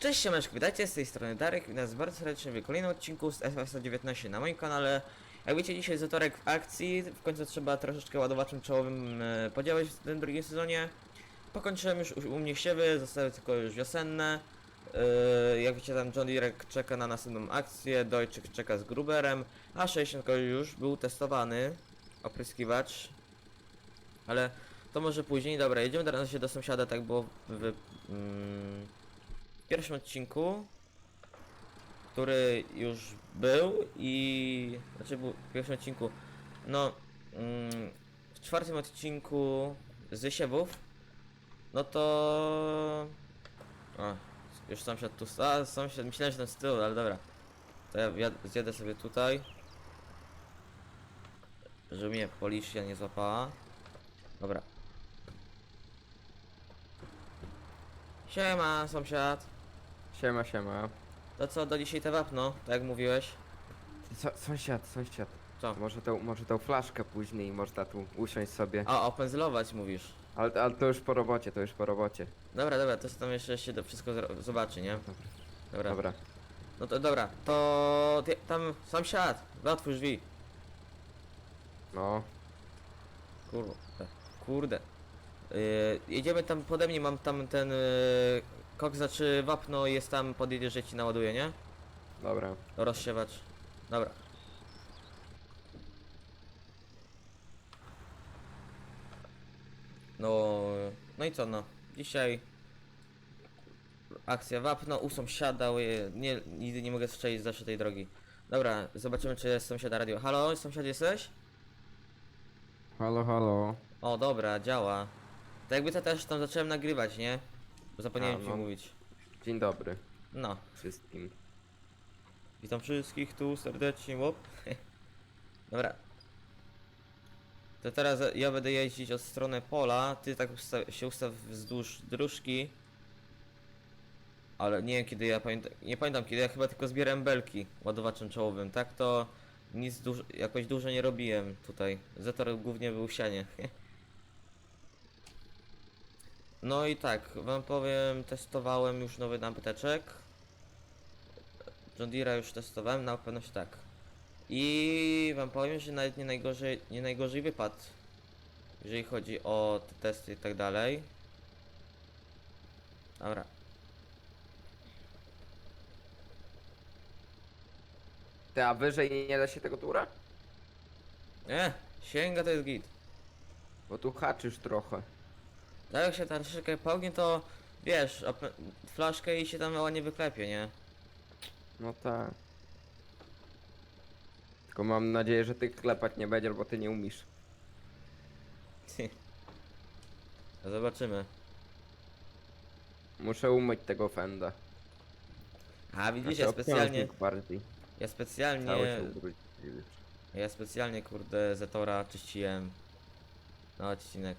Cześć siemeczku, witajcie z tej strony Darek i nas bardzo serdecznie w kolejnym odcinku z FS 19 na moim kanale. Jak wiecie dzisiaj Zatorek w akcji, w końcu trzeba troszeczkę ładowaczem czołowym e, podziałać w tym drugim sezonie. Pokończyłem już u, mnie siewy, zostały tylko już wiosenne. E, jak wiecie tam John Deere czeka na następną akcję, Deutsche czeka z Gruberem, a 60 już był testowany, opryskiwacz. Ale to może później, dobra, jedziemy teraz się do sąsiada, tak było w mm, pierwszym odcinku, który już był i, znaczy był w pierwszym odcinku, no, mm, w czwartym odcinku z siewów, no to, już sąsiad tu, a sąsiad, myślałem, że ten z tyłu, ale dobra, to ja wjad- zjadę sobie tutaj, żeby mnie policja nie złapała, dobra. Siema, sąsiad. Siema, siema. To co, do dzisiaj te wapno, tak jak mówiłeś? So, sąsiad, sąsiad. Co? Może tą, może tą flaszkę później można tu usiąść sobie. A, opędzlować mówisz. Ale, ale to już po robocie, to już po robocie. Dobra, dobra, to tam jeszcze się to wszystko zro- zobaczy, nie? Dobra. Dobra. No to dobra, to ty, tam sąsiad, otwórz drzwi. No, Kurde, kurde. Yy, jedziemy tam pode mnie, mam tam ten yy, kok, znaczy wapno jest tam, podjedzie, że ci naładuje, nie? dobra. Rozsiewacz. Dobra. No, no i co no? Dzisiaj akcja wapno u sąsiada, nie, nigdy nie mogę strzelić zawsze tej drogi. Dobra, zobaczymy czy jest sąsiada radio. Halo, sąsiad jesteś? Halo, halo. O, dobra, działa. To jakby to też tam zacząłem nagrywać, nie? Bo zapomniałem A, ci no. mówić. Dzień dobry No, wszystkim. Witam wszystkich tu serdecznie, łop. Dobra. To teraz ja będę jeździć od strony pola, ty tak usta się ustaw wzdłuż dróżki. Ale nie wiem kiedy ja pamiętam, nie pamiętam kiedy, ja chyba tylko zbierałem belki ładowaczem czołowym, tak to nic duż jakoś dużo nie robiłem tutaj. Zetor głównie był w sianie. No i tak, wam powiem, testowałem już nowy nabyteczek. John Deere'a już testowałem, na pewność tak. I wam powiem, że nawet nie najgorzej, nie najgorzej wypadł. Jeżeli chodzi o te testy i tak dalej. Dobra. Ty, a wyżej nie, nie da się tego tura? Nie, sięga to jest git. Bo tu haczysz trochę. Tak jak się ta troszeczkę pognie, to wiesz, flaszkę i się tam ładnie wyklepie, nie? No tak. Tylko mam nadzieję, że ty klepać nie będziesz, bo ty nie umiesz. No Zobaczymy. Muszę umyć tego fenda. A widzisz, Znaczy, ja specjalnie, bardziej. ja specjalnie, ja specjalnie kurde Zetora czyściłem na odcinek.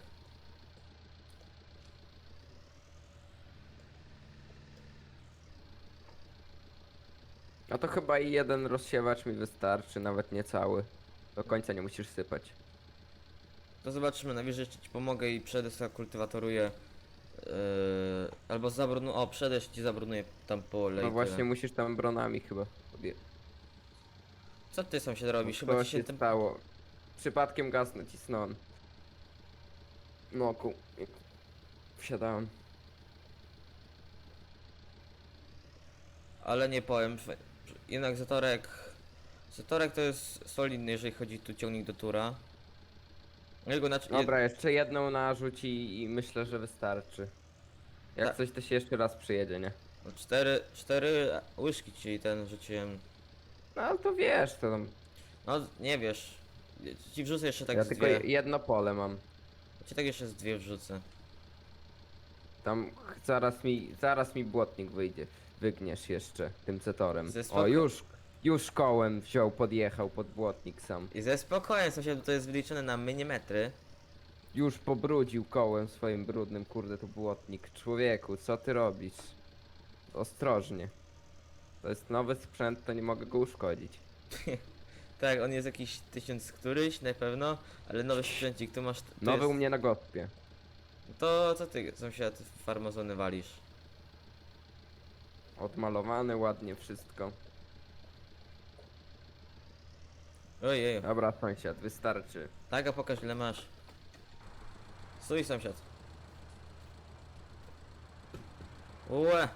A to chyba i jeden rozsiewacz mi wystarczy, nawet nie cały. Do końca nie musisz sypać. To zobaczymy, najwyżej jeszcze ci pomogę i przedesz kultywatoruję. Yy, albo zabrunu. O, przedesz ci zabrunuje tam pole. i No właśnie tyle. musisz tam bronami chyba podje... Co ty sąsiad robisz? Co Chyba ci się się tym. stało? Przypadkiem gaz nacisnąłem. No ku... Wsiadałem. Ale nie powiem. f- Jednak zatorek. Zatorek to jest solidny, jeżeli chodzi tu ciągnik do tura. Jego znaczy. Dobra, jeszcze jedną narzuć i, myślę, że wystarczy. Jak Tak. coś to się jeszcze raz przyjedzie, nie? No, cztery, cztery łyżki ci ten rzuciłem. No ale to wiesz, to tam... No nie wiesz. Ci wrzucę jeszcze tak ja z tylko dwie. jedno pole mam. Ci tak jeszcze z dwie wrzucę. Tam zaraz mi, zaraz mi błotnik wyjdzie. Wygniesz jeszcze tym cetorem. Ze O, już, już kołem wziął, podjechał pod błotnik sam. I ze spokojem sąsiad, bo to jest wyliczone na milimetry. Już pobrudził kołem swoim brudnym, kurde, to błotnik. Człowieku, co ty robisz? Ostrożnie. To jest nowy sprzęt, to nie mogę go uszkodzić. Tak, on jest jakiś tysiąc któryś na pewno, ale nowy sprzęcik, tu masz... Tu Nowy u jest... mnie na gospie. To co ty sąsiad farmazony walisz? Odmalowane ładnie wszystko. Ojej. Dobra, sąsiad, wystarczy. Tak, a pokaż ile masz. Stój sąsiad. Ue.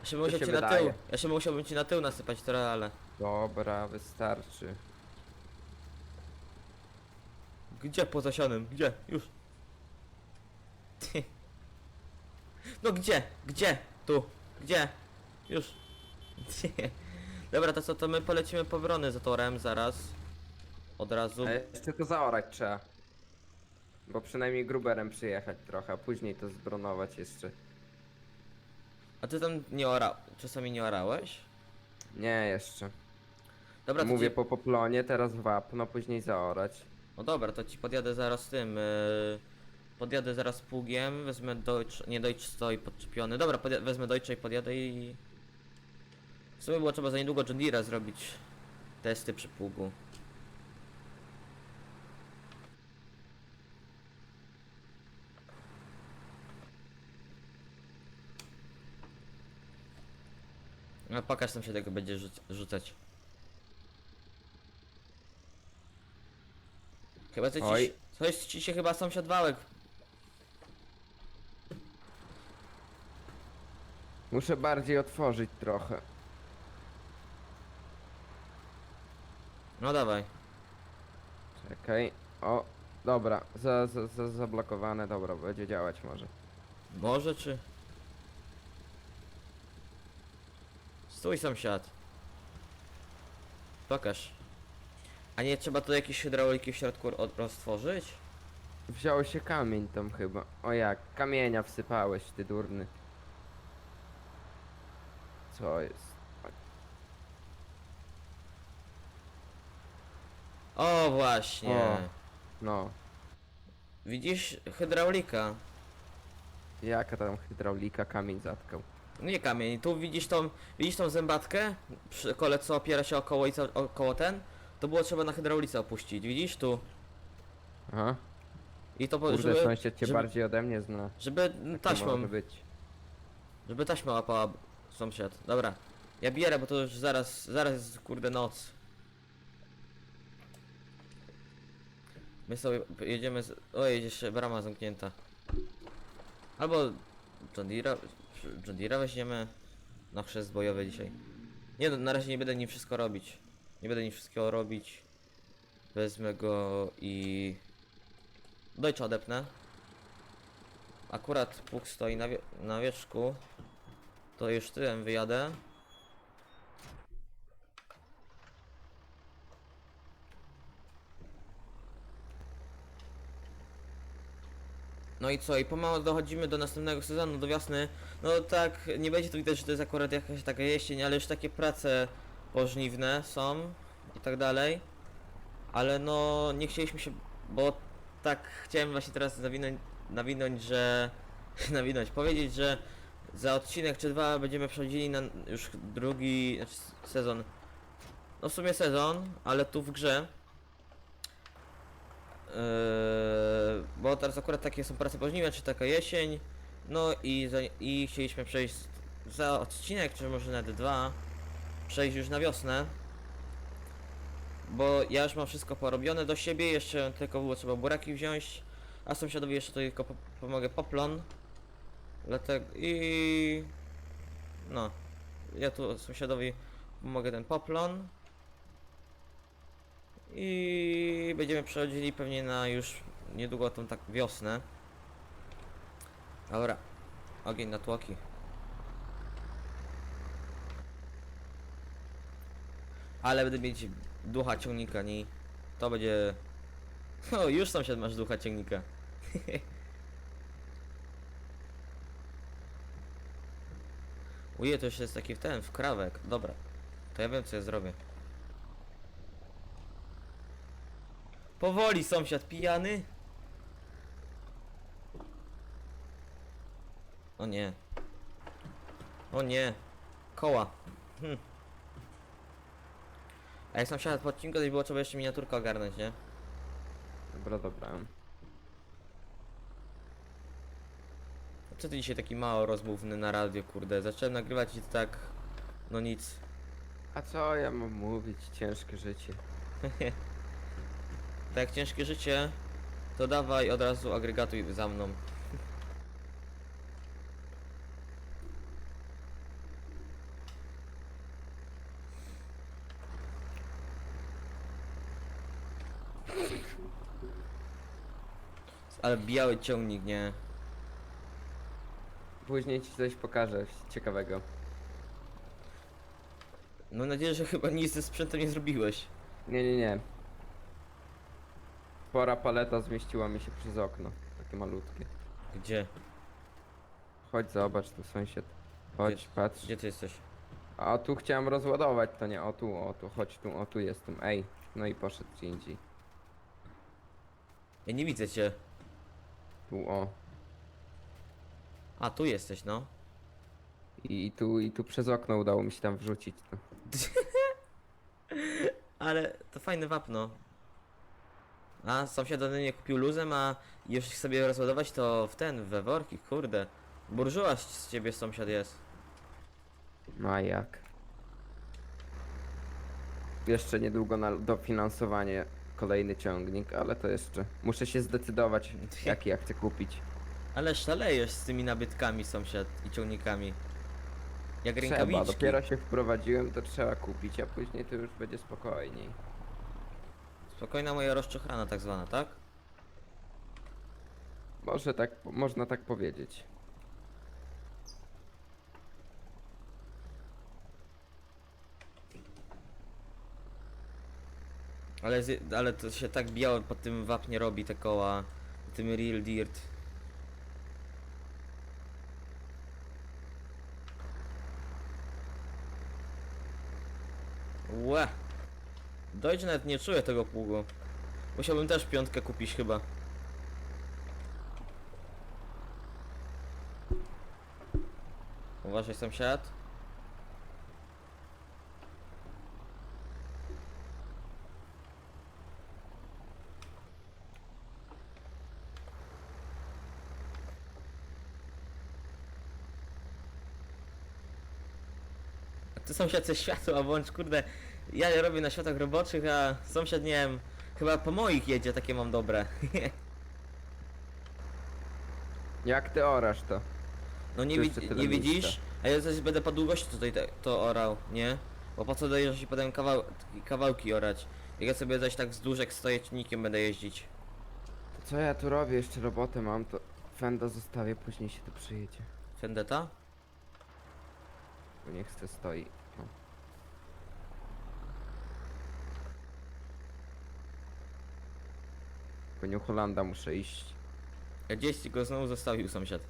Ja się musiał się ci na tył. wydaje? Ja się musiałbym ci na tył nasypać trochę, ale. Dobra, wystarczy. Gdzie po zasionym? Gdzie? Już. Ty. No gdzie? Gdzie? Tu. Gdzie? Już. Dobra, to co, to my polecimy po wrony za torem zaraz. Od razu. A jeszcze to zaorać trzeba. Bo przynajmniej gruberem przyjechać trochę, a później to zbronować jeszcze. A ty tam nie ora... czasami nie orałeś? Nie, jeszcze. Dobra, to Mówię ci... po poplonie, teraz wapno, później zaorać. No dobra, to ci podjadę zaraz tym. Yy... Podjadę zaraz pługiem, wezmę Deutsch, nie Deutsch stoi podczepiony. Dobra, wezmę Deutsche i podjadę i... W sumie było trzeba za niedługo John Deere'a zrobić testy przy pługu. No pokaż tam się tego będzie rzuc rzucać. Chyba coś ci, Oj. coś ci się chyba sąsiad wałek. Muszę bardziej otworzyć trochę. No dawaj. Czekaj. O, dobra, za, za, za, zablokowane, dobra, będzie działać może. Może czy... Stój sąsiad. Pokaż. A nie trzeba tu jakieś hydrauliki w środku ro- roztworzyć? Wziął się kamień tam chyba. O jak, kamienia wsypałeś, ty durny. Co jest? O właśnie. O. No, Widzisz hydraulika. jaka tam hydraulika kamień zatkał. Nie kamień, tu widzisz tą, widzisz tą zębatkę? Przy kole co opiera się około i co, około ten? To było trzeba na hydraulice opuścić, widzisz tu? Aha, I to po, kurde, żeby, sąsiad cię żeby- bardziej ode mnie zna. żeby to taśmą, może być? żeby taśma łapała sąsiad. Dobra, ja bierę, bo to już zaraz, zaraz jest kurde noc. My sobie jedziemy z... Oj, jeszcze brama zamknięta. Albo John weźmiemy na chrzest bojowy dzisiaj. Nie no, na razie nie będę nim wszystko robić. Nie będę nim wszystkiego robić. Wezmę go i... Deutsche odepnę. Akurat pług stoi na, wie na wierzchu. To już tyłem wyjadę. No i co, i pomału dochodzimy do następnego sezonu, do wiosny. No tak, nie będzie tu widać, że to jest akurat jakaś taka jesień, ale już takie prace pożniwne są i tak dalej. Ale no, nie chcieliśmy się, bo tak chciałem właśnie teraz zawinąć, nawinąć, że... nawinąć, powiedzieć, że za odcinek czy dwa będziemy przechodzili na już drugi znaczy sezon. No w sumie sezon, ale tu w grze. Yy, bo teraz akurat takie są prace pożniwne, czy taka jesień. No i, za, i chcieliśmy przejść za odcinek, czy może nawet dwa, przejść już na wiosnę. Bo ja już mam wszystko porobione do siebie, jeszcze tylko było trzeba buraki wziąć, a sąsiadowi jeszcze tylko po, pomogę poplon. Dlatego i no, ja tu sąsiadowi pomogę ten poplon. I będziemy przechodzili pewnie na już niedługo tą tak wiosnę. Dobra, ogień na tłoki. Ale będę mieć ducha ciągnika, nie? To będzie... O, już sąsiad masz ducha ciągnika. Uje, to jeszcze jest taki w ten, w krawek. Dobra, to ja wiem co ja zrobię. Powoli sąsiad pijany. O nie. O nie. Koła. Hm. A jak sąsiad po to było trzeba jeszcze miniaturkę ogarnąć, nie? Dobra, dobra. Co ty dzisiaj taki mało rozmówny na radio, kurde? Zacząłem nagrywać i to tak... No nic. A co ja mam mówić? Ciężkie życie. tak ciężkie życie, to dawaj od razu agregatuj za mną. Ale biały ciągnik, nie? Później ci coś pokażę ciekawego. Mam nadzieję, że chyba nic ze sprzętem nie zrobiłeś. Nie, nie, nie. Spora paleta zmieściła mi się przez okno. Takie malutkie. Gdzie? Chodź zobacz tu sąsiad. Chodź, Gdzie- patrz. Gdzie ty jesteś? A tu chciałem rozładować, to nie, o tu, o tu, chodź tu, o tu jestem, ej. No i poszedł gdzie indziej. Ja nie widzę cię. Tu, o. A, tu jesteś, no. I, I tu, i tu przez okno udało mi się tam wrzucić. No. Ale to fajne wapno. A, sąsiad ode mnie kupił luzem, a już sobie rozładować to w ten, we worki, kurde. Burżuaż z ciebie sąsiad jest. No a jak? Jeszcze niedługo na dofinansowanie kolejny ciągnik, ale to jeszcze muszę się zdecydować, jaki ja chcę kupić. Ale szalejesz z tymi nabytkami sąsiad i ciągnikami. Jak Trzeba, rękawiczki. dopiero się wprowadziłem, to trzeba kupić, a później to już będzie spokojniej. Spokojna moja rozczochrana tak zwana, tak? Może tak, można tak powiedzieć. Ale, z, ale to się tak biało pod tym wapnie robi te koła. Tym real dirt. Łe! Dojdzie nawet nie czuję tego pługu. Musiałbym też piątkę kupić chyba. Uważaj sąsiad. A ty sąsiad chce światła włącz, kurde. Ja robię na światach roboczych, a sąsiad nie wiem, chyba po moich jedzie, takie mam dobre. Jak ty orasz to? No nie, wi- jeszcze tyle nie miejsca. widzisz? A ja coś będę po długości tutaj te, to orał, nie? Bo po co dojeżdżać i potem kawał, kawałki orać? Jak ja sobie zaś tak wzdłuż jak stoję ciągnikiem będę jeździć. To co ja tu robię? Jeszcze robotę mam, to Fenda zostawię, później się tu przyjedzie. Vendetta? Bo niech se stoi. Po New Hollanda muszę iść. Ja gdzieś go znowu zostawił sąsiad.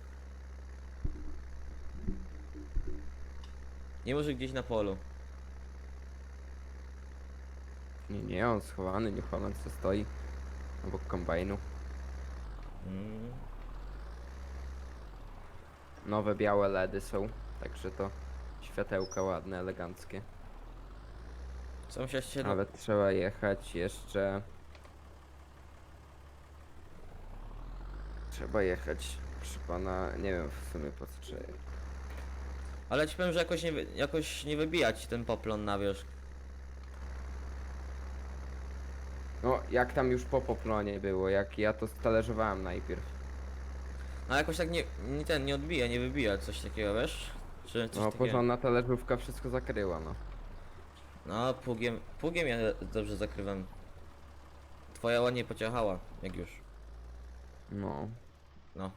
Nie może gdzieś na polu. Nie, nie, on schowany, New Holland se stoi. Obok kombajnu. Mm. Nowe białe LEDy są, także to światełka ładne, eleganckie. Sąsiad się... Ale trzeba jechać jeszcze. Trzeba jechać. Proszę pana, nie wiem w sumie po co trzeba. jechać. Ale ci powiem, że jakoś nie, wy- jakoś nie wybijać ten poplon na wierzch. No, jak tam już po poplonie było, jak ja to stależowałem najpierw. A jakoś tak nie, nie ten, nie odbija, nie wybija coś takiego, wiesz? Czy coś No, takiego? porządna talerzówka wszystko zakryła, no. No, pługiem, pługiem ja dobrze zakrywam. Twoja ładnie pociachała, jak już. No. No.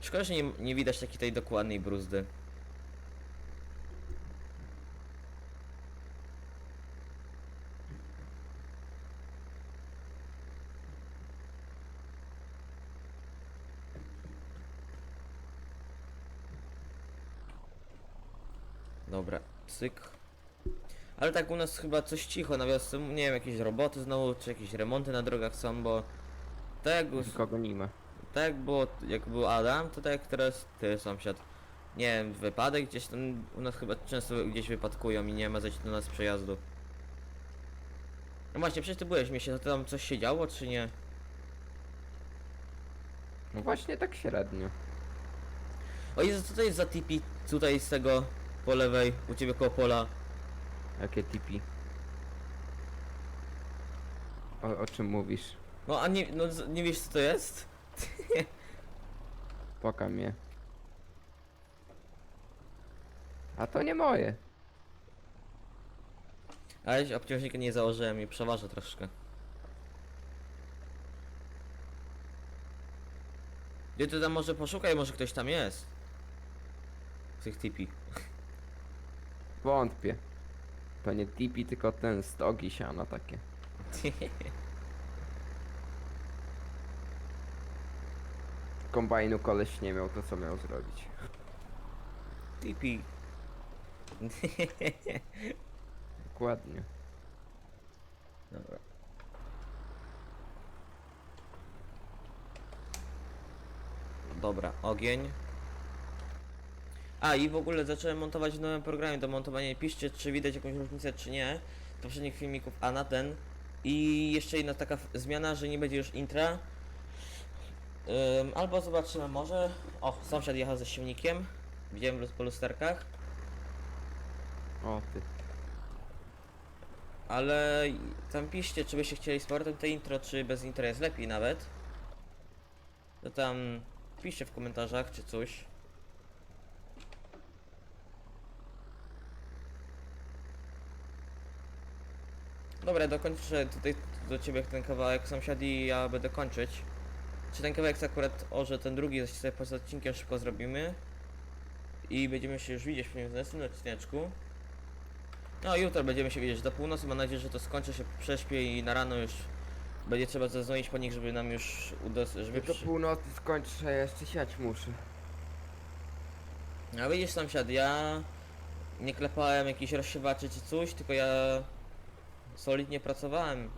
Szkoda, że nie, nie widać takiej tej dokładnej bruzdy. Dobra, cyk. Ale tak u nas chyba coś cicho na wiosce, nie wiem, jakieś roboty znowu, czy jakieś remonty na drogach są, bo tak jak, Nikogo nie ma. tak jak było, jak był Adam, to tak jak teraz ty sąsiad. Nie wiem, wypadek gdzieś tam, u nas chyba często gdzieś wypadkują i nie ma zejść do nas przejazdu. No właśnie, przecież ty byłeś w mieście, to tam coś się działo, czy nie? No właśnie tak średnio. O Jezu, co to jest za tipi tutaj z tego po lewej, u ciebie koło pola? Jakie tipi? O, o czym mówisz? No a nie, no, z- nie wiesz co to jest? Poka mnie. A to nie moje. Ale obciążnika nie założyłem i przeważę troszkę. Gdzie ty tam może poszukaj, może ktoś tam jest. W tych tipi. Wątpię. To nie tipi, tylko ten stogi siana takie. Kombajnu koleś nie miał, to co miał zrobić? tipi. Dokładnie. Dobra. Dobra, ogień. A i w ogóle zacząłem montować w nowym programie do montowania. Piszcie, czy widać jakąś różnicę, czy nie. Z poprzednich filmików, a na ten. I jeszcze jedna taka zmiana, że nie będzie już intra. Ym, albo zobaczymy może. O, sąsiad jechał ze silnikiem. Widziałem luz- po lusterkach. O ty. Ale tam piszcie, czy byście chcieli z powrotem to intro, czy bez intro jest lepiej nawet. To tam piszcie w komentarzach, czy coś. Dobra, dokończę tutaj do ciebie ten kawałek sąsiad i ja będę kończyć. Czy ten kawałek akurat, o, że ten drugi sobie poza odcinkiem szybko zrobimy. I będziemy się już widzieć w następnym odcineczku. No jutro będziemy się widzieć do północy, mam nadzieję, że to skończy się, prześpię i na rano już będzie trzeba zadzwonić po nich, żeby nam już udos... żeby Do północy skończę, jeszcze siać muszę. A widzisz sąsiad, ja nie klepałem jakichś rozsiewaczy czy coś, tylko ja solidnie pracowałem.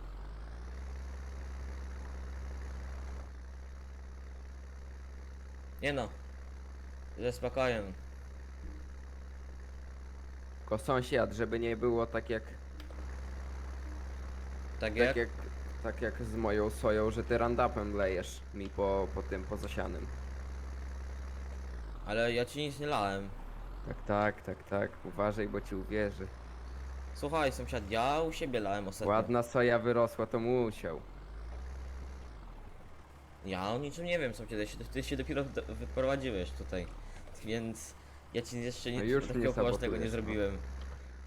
Nie no, ze spokojem. Tylko sąsiad, żeby nie było tak jak, Tak jak? tak jak, tak jak z moją soją, że ty randapem lejesz mi po, po tym, po zasianym. Ale ja ci nic nie lałem. Tak, tak, tak, tak. Uważaj, bo ci uwierzy. Słuchaj sąsiad, ja u siebie lałem ostatnio. Ładna soja wyrosła, to musiał. Ja o niczym nie wiem, sąsiad, ty się, ty się dopiero do- wyprowadziłeś tutaj, więc ja ci jeszcze No nic już takiego poważnego nie sabotujesz, no. zrobiłem.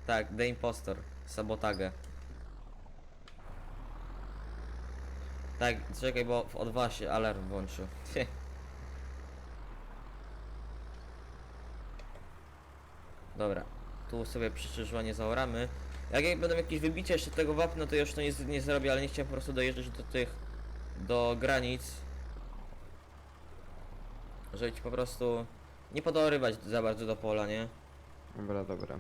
Tak, The Impostor, sabotagę. Tak, czekaj, bo w O2 się alarm włączył. Dobra, tu sobie przyczyżwanie zaoramy. Jak, jak będą jakieś wybicia jeszcze tego wapna, to już to nie, nie zrobię, ale nie chciałem po prostu dojeżdżać do tych, do granic. Żeby ci po prostu nie podorywać za bardzo do pola, nie? Dobra, dobra.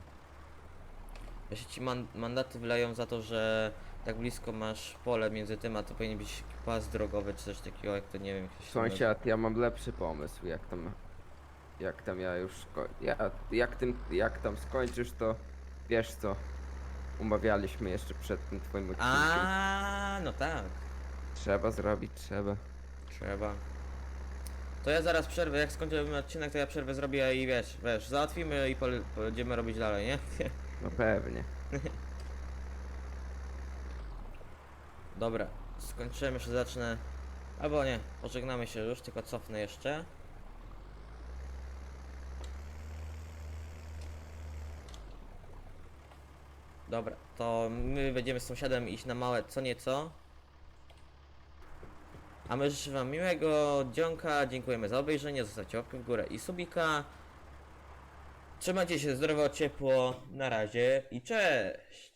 Jeśli ci man mandaty wyleją za to, że tak blisko masz pole między tym, a to powinien być pas drogowy czy coś takiego, jak to nie wiem. Sąsiad, ja mam lepszy pomysł, jak tam... Jak tam ja już sko- ja, jak, tym, jak tam skończysz, to wiesz co. Umawialiśmy jeszcze przed tym twoim odcinkiem. A, no tak. Trzeba zrobić, trzeba. Trzeba. To ja zaraz przerwę, jak skończymy odcinek, to ja przerwę zrobię i wiesz, wiesz, załatwimy i pole- będziemy robić dalej, nie? No pewnie. Dobra, skończyłem, jeszcze zacznę. Albo nie, pożegnamy się już, tylko cofnę jeszcze. Dobra, to my będziemy z sąsiadem iść na małe co nieco. A my życzymy wam miłego dzionka, dziękujemy za obejrzenie, zostawcie łapkę w górę i subika. Trzymajcie się zdrowo, ciepło, na razie i cześć!